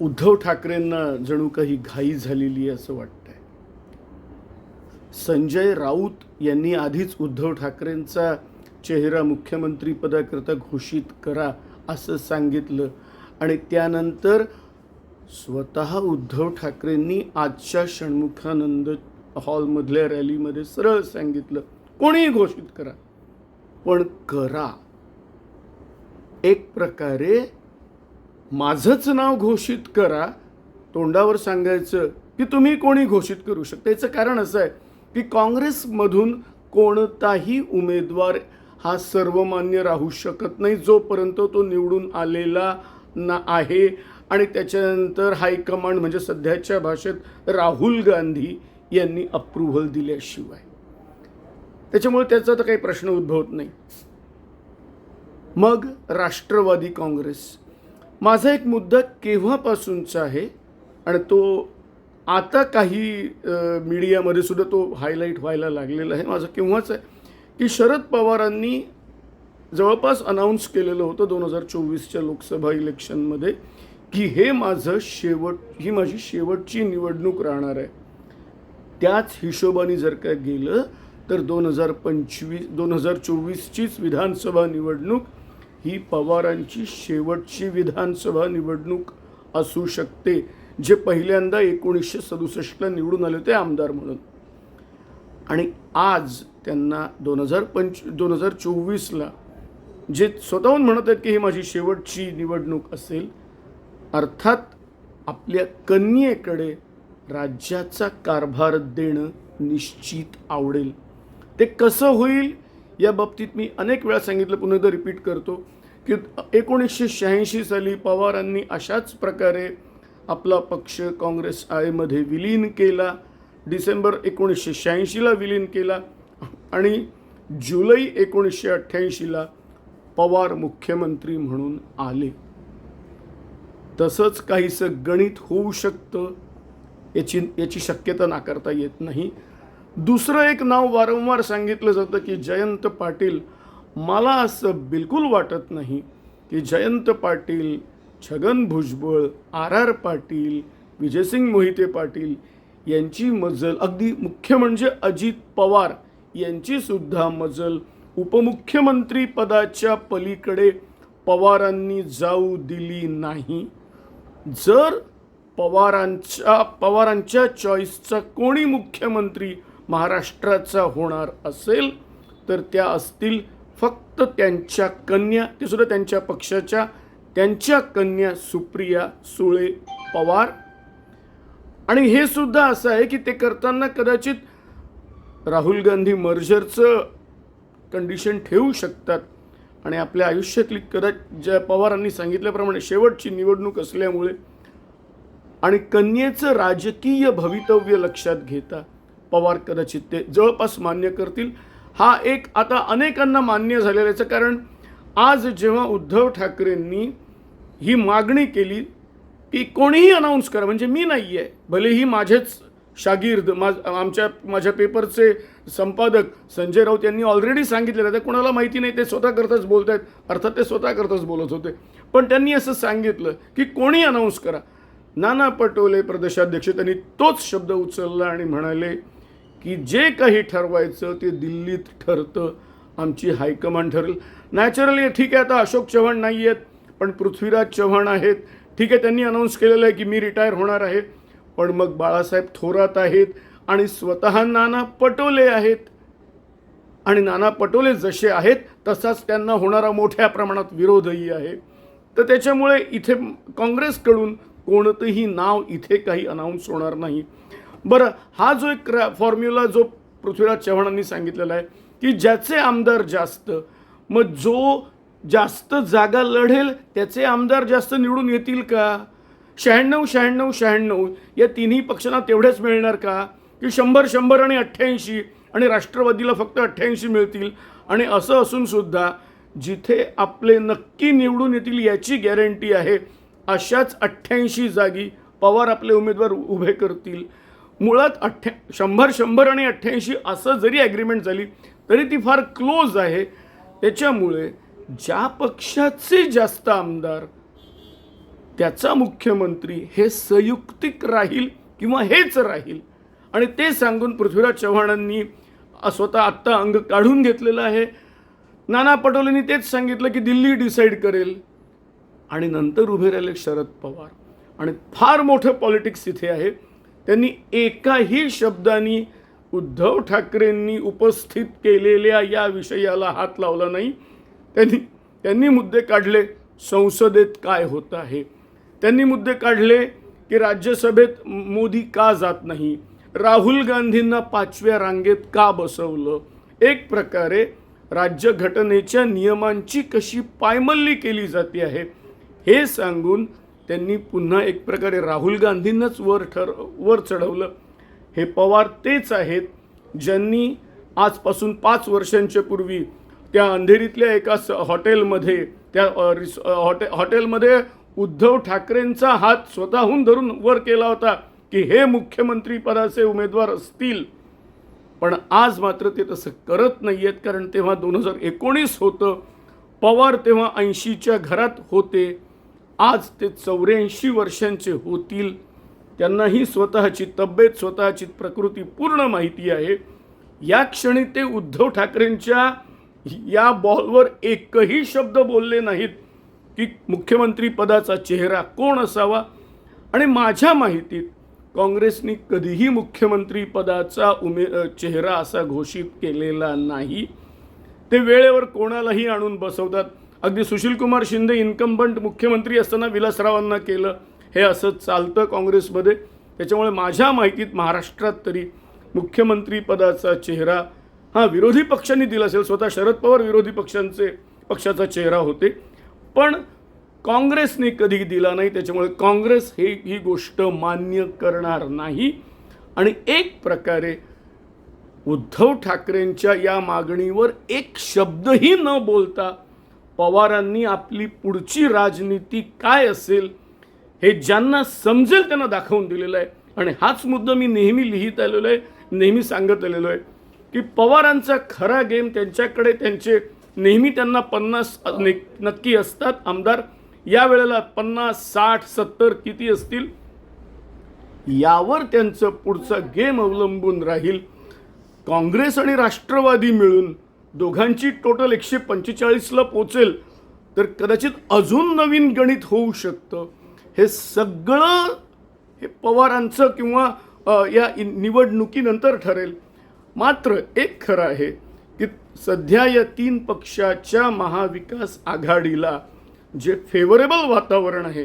उद्धव ठाकरेंना जणू काही घाई झालेली आहे असं वाटतंय. संजय राऊत यांनी आधीच उद्धव ठाकरेंचा चेहरा मुख्यमंत्रीपदाकरता घोषित करा असं सांगितलं आणि त्यानंतर स्वतः उद्धव ठाकरेंनी आजच्या षण्मुखानंद हॉलमधल्या रॅलीमध्ये सरळ सांगितलं कोणीही घोषित करा पण करा. एक प्रकारे माझंच नाव घोषित करा. तोंडावर सांगायचं की तुम्ही कोणी घोषित करू शकता. याचं कारण असं आहे की काँग्रेसमधून कोणताही उमेदवार हा सर्वमान्य राहू शकत नाही जोपर्यंत तो निवडून आलेला ना आहे. आणि त्याच्यानंतर हायकमांड म्हणजे सध्याच्या भाषेत राहुल गांधी यांनी अप्रुव्हल दिल्याशिवाय. त्याच्यामुळे त्याचा तर काही प्रश्न उद्भवत नाही. मग राष्ट्रवादी काँग्रेस माझा एक मुद्दा केव्हापासूनचा आहे आणि तो आता काही मीडियामध्ये सुद्धा तो हायलाईट व्हायला लागलेला आहे. माझं केव्हाच आहे की शरद पवारांनी जवळपास अनाऊन्स केलेलं होतं दोन हजार चोवीसच्या लोकसभा इलेक्शनमध्ये की हे माझं शेवट ही माझी शेवटची निवडणूक राहणार आहे. त्याच हिशोबाने जर का गेलं तर दोन हजार पंचवीस दोन हजार चोवीसचीच विधानसभा निवडणूक ही पवारांची शेवटची विधानसभा निवडणूक असू शकते जे पहिल्यांदा एकोणीसशे सदुसष्टला निवडून आले होते आमदार म्हणून. आणि आज त्यांना दोन हजार पंच दोन हजार चोवीसला जे स्वतःहून म्हणत आहेत की ही माझी शेवटची निवडणूक असेल अर्थात आपल्या कन्येकडे राज्याचा कारभार देणं निश्चित आवडेल. ते कसं होईल या बाबतीत मी अनेक वेळा सांगितलं पुन्हा एकदा रिपीट करतो की एकोणीसशे शहाऐंशी साली पवारांनी अशाच प्रकारे आपला पक्ष काँग्रेस आयमध्ये विलीन केला डिसेंबर एकोणीसशे शहाऐंशीला विलीन केला आणि जुलै एकोणीसशे अठ्ठ्याऐंशीला पवार मुख्यमंत्री म्हणून आले. तसंच काहीसं गणित होऊ शकतं याची याची शक्यता नाकारता येत नाही. दुसरं एक नाव वारंवार सांगितलं जातं की जयंत पाटील. मला असं बिलकुल वाटत नाही की जयंत पाटील छगन भुजबळ आर आर पाटील विजयसिंग मोहिते पाटील यांची मजल अगदी मुख्य म्हणजे अजित पवार यांचीसुद्धा मजल उपमुख्यमंत्री पदाच्या पलीकडे पवारांनी जाऊ दिली नाही. जर पवारांच्या पवारांच्या चॉईसचा कोणी मुख्यमंत्री महाराष्ट्राचा होणार असेल तर त्या असतील फक्त त्यांच्या कन्या ते सुद्धा त्यांच्या पक्षाच्या त्यांच्या कन्या सुप्रिया सुळे पवार. आणि हे सुद्धा असं आहे की ते करताना कदाचित राहुल गांधी मर्जरचं कंडिशन ठेवू शकतात. आणि आपल्या आयुष्यातली कदाचित ज्या पवारांनी सांगितल्याप्रमाणे शेवटची निवडणूक असल्यामुळे आणि कन्येचं राजकीय भवितव्य लक्षात घेता पवार कदाचित ते जवळपास मान्य करतील. हा एक आता अनेकांना मान्य झालेल्याचं कारण आज जेव्हा उद्धव ठाकरेंनी ही मागणी केली की कोणीही अनाऊन्स करा म्हणजे मी नाही आहे भलेही माझेच शागिर्द माझ आमच्या माझ्या पेपरचे संपादक संजय राऊत यांनी ऑलरेडी सांगितलेलं आहे. कोणाला माहिती नाही ते स्वतः करताच बोलत आहेत अर्थात ते स्वतः करताच बोलत होते. पण त्यांनी असं सांगितलं की कोणी अनाऊन्स करा. नाना पटोले प्रदेशाध्यक्ष त्यांनी तोच शब्द उचलला आणि म्हणाले की जे काही ठरवायचं ते दिल्लीत ठरतं आमची हायकमांड ठरेल. नॅचरली ठीक आहे आता अशोक चव्हाण नाही आहेत पण पृथ्वीराज चव्हाण आहेत. ठीक आहे त्यांनी अनाऊन्स केलेलं आहे की मी रिटायर होणार आहे. पण मग बाळासाहेब थोरात आहेत आणि स्वतः नाना पटोले आहेत. आणि नाना पटोले जसे आहेत तसाच त्यांना होणारा मोठ्या प्रमाणात विरोधही आहे. तर त्याच्यामुळे इथे काँग्रेसकडून कोणतंही नाव इथे काही अनाऊन्स होणार नाही. बरं हा जो एक फॉर्म्युला जो पृथ्वीराज चव्हाणांनी सांगितलेला आहे की ज्याचे आमदार जास्त मग जो जास्त जागा लढेल त्याचे आमदार जास्त निवडून येतील का? शहाण्णव शहाण्णव शहाण्णव या तिन्ही पक्षांना तेवढेच मिळणार का? की शंभर शंभर आणि अठ्ठ्याऐंशी आणि राष्ट्रवादीला फक्त अठ्ठ्याऐंशी मिळतील? आणि असं असूनसुद्धा जिथे आपले नक्की निवडून येतील याची गॅरंटी आहे अशाच अठ्ठ्याऐंशी जागी पवार आपले उमेदवार उभे करतील. मुळात अठ्ठ्या शंभर शंभर आणि अठ्ठ्याऐंशी असं जरी ॲग्रीमेंट झाली तरी ती फार क्लोज आहे. त्याच्यामुळे ज्या पक्षाचे जास्त आमदार त्याचा मुख्यमंत्री हे संयुक्तिक राहील किंवा हेच राहील आणि ते सांगून पृथ्वीराज चव्हाणांनी स्वतः आत्ता अंग काढून घेतलेलं आहे. नाना पटोलेंनी तेच सांगितलं की दिल्ली डिसाईड करेल आणि नंतर उभे राहिले शरद पवार. आणि फार मोठं पॉलिटिक्स इथे आहे. त्यांनी एकाही शब्दानी उद्धव ठाकरेंनी उपस्थित केलेल्या या विषयाला हात लावला नाही. त्यांनी त्यांनी मुद्दे काढले संसदेत काय होत आहे? त्यांनी मुद्दे काढले की राज्यसभेत मोदी का जात नाही? राहुल गांधींना पाचव्या रांगेत का बसवलं? एक प्रकारे राज्यघटनेच्या नियमांची कशी पायमल्ली केली जाते आहे हे सांगून त्यांनी पुन्हा एक प्रकारे राहुल गांधींनाच वर ठर वर चढवलं. हे पवार तेच आहेत ज्यांनी आजपासून पाच वर्षांच्या पूर्वी त्या अंधेरीतल्या एका स हॉटेलमध्ये त्या रिस हॉटे हॉटेलमध्ये उद्धव ठाकरेंचा हात स्वतःहून धरून वर केला होता की हे मुख्यमंत्रीपदाचे उमेदवार असतील. पण आज मात्र ते तसं करत नाही आहेत कारण तेव्हा दोन हजार एकोणीस होतं. पवार तेव्हा ऐंशीच्या घरात होते. आज ते चौऱ्याऐंशी वर्षांचे होतील. त्यांनाही स्वतःची तब्येत स्वतःची प्रकृती पूर्ण माहिती आहे. या क्षणी ते उद्धव ठाकरेंच्या या बॉलवर एकही शब्द बोलले नाहीत की मुख्यमंत्री पदाचा चेहरा कोण असावा? आणि माझ्या माहितीत काँग्रेसनी कधीही मुख्यमंत्री पदाचा उमे चेहरा असा घोषित केलेला नाही. ते वेळेवर कोणालाही आणून बसवतात. अगदी सुशीलकुमार शिंदे इन्कम्बंट मुख्यमंत्री असताना विलासरावांना केलं. हे असं चालतं काँग्रेसमध्ये. त्याच्यामुळे माझ्या माहितीत महाराष्ट्रात तरी मुख्यमंत्रीपदाचा चेहरा हा विरोधी पक्षांनी दिला असेल. स्वतः शरद पवार विरोधी पक्षांचे पक्षाचा चेहरा होते. पण काँग्रेसने कधी दिला नाही. त्याच्यामुळे काँग्रेस हे ही गोष्ट मान्य करणार नाही. आणि एक प्रकारे उद्धव ठाकरेंच्या या मागणीवर एक शब्दही न बोलता पवारांनी आपली पुढची राजनीती काय असेल हे ज्यांना समजेल त्यांना दाखवून दिलेलं आहे. आणि हाच मुद्दा मी नेहमी लिहित आलेलो आहे नेहमी सांगत आलेलो आहे की पवारांचा खरा गेम त्यांच्याकडे त्यांचे नेहमी त्यांना पन्नास नक्की असतात. आमदार या वेळेला पन्नास साठ सत्तर किती असतील? यावर त्यांचं पुढचा गेम अवलंबून राहील. काँग्रेस आणि राष्ट्रवादी मिळून दोघांची टोटल एकशे पंचेचाळीसला पोचेल. तर कदाचित अजून नवीन गणित होऊ शकतं. हे सगळं हे पवारांचं किंवा या निवडणुकीनंतर ठरेल. मात्र एक खरं आहे की सध्या या तीन पक्षाच्या महाविकास आघाडीला जे फेवरेबल वातावरण आहे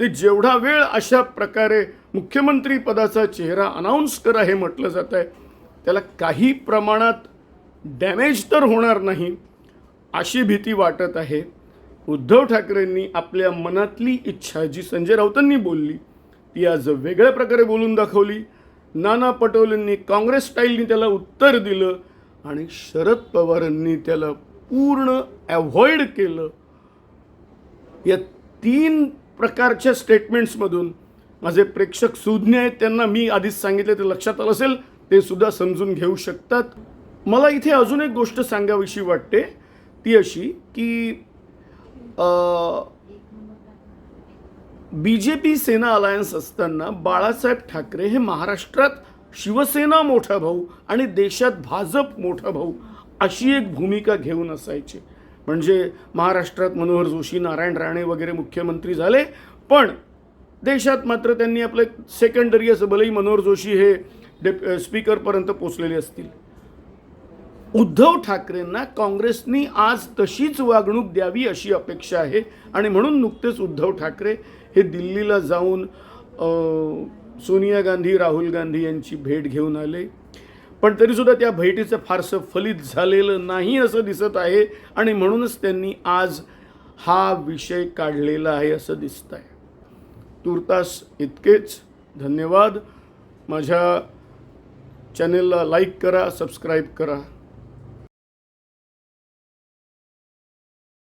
ते जेवढा वेळ अशा प्रकारे मुख्यमंत्री पदाचा चेहरा अनाऊन्स करा हे म्हटलं जात आहे त्याला काही प्रमाणात डॅमेज तर होणार नाही अशी भीती वाटत आहे. उद्धव ठाकरेंनी आपल्या मनातली इच्छा जी संजय राऊतांनी बोलली ती आज वेगळ्या प्रकारे बोलून दाखवली. नाना पटोलेंनी काँग्रेस स्टाईलनी त्याला उत्तर दिलं आणि शरद पवारांनी त्याला पूर्ण अव्हॉइड केलं. या तीन प्रकारच्या स्टेटमेंट्समधून माझे प्रेक्षक सुज्ञ आहेत त्यांना मी आधीच सांगितले ते लक्षात आलं असेल ते सुद्धा समजून घेऊ शकतात. मला इथे अजून एक गोष्ट सांगावीशी वाटते ती अशी की बी जे पी सेना अलायन्स असताना बाळासाहेब ठाकरे हे महाराष्ट्रात शिवसेना मोठा भाऊ आणि देशात भाजप मोठा भाऊ अशी एक भूमिका घेऊन असायचे. म्हणजे महाराष्ट्रात मनोहर जोशी नारायण राणे वगैरे मुख्यमंत्री झाले पण देशात मात्र त्यांनी आपलं सेकंडरी असं भलेही मनोहर जोशी हे डे स्पीकरपर्यंत पोचलेले असतील. उद्धव ठाकरेंना काँग्रेसनी आज तशीच वागणूक द्यावी अशी अपेक्षा आहे. आणि म्हणून नुकतेच उद्धव ठाकरे हे दिल्लीला जाऊन सोनिया गांधी राहुल गांधी यांची भेट घेऊन आले. पण तरीसुद्धा त्या भेटीचं फारसं फलित झालेलं नाही असं दिसत आहे आणि म्हणूनच त्यांनी आज हा विषय काढलेला आहे असं दिसत आहे. तूर्तास इतकेच. धन्यवाद. माझ्या चॅनेलला लाईक करा सबस्क्राईब करा.